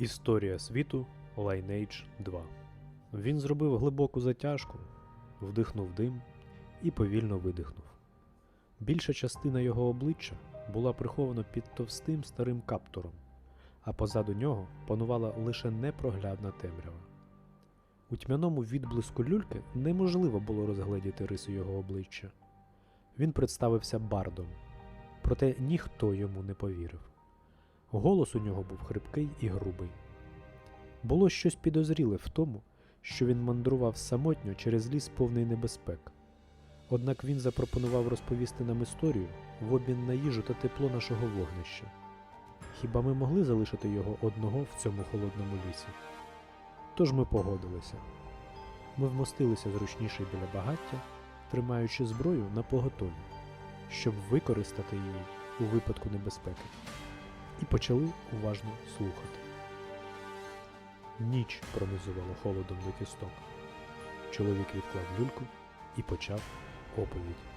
Історія світу Lineage 2. Він зробив глибоку затяжку, вдихнув дим і повільно видихнув. Більша частина його обличчя була прихована під товстим старим каптуром, а позаду нього панувала лише непроглядна темрява. У тьмяному відблиску люльки неможливо було розгледіти риси його обличчя. Він представився бардом, проте ніхто йому не повірив. Голос у нього був хрипкий і грубий. Було щось підозріле в тому, що він мандрував самотньо через ліс повний небезпек. Однак він запропонував розповісти нам історію в обмін на їжу та тепло нашого вогнища. Хіба ми могли залишити його одного в цьому холодному лісі? Тож ми погодилися. Ми вмостилися зручніше біля багаття, тримаючи зброю на поготові, щоб використати її у випадку небезпеки і почали уважно слухати. Ніч пронизувала холодом до кісток. Чоловік відклав люльку і почав оповідь.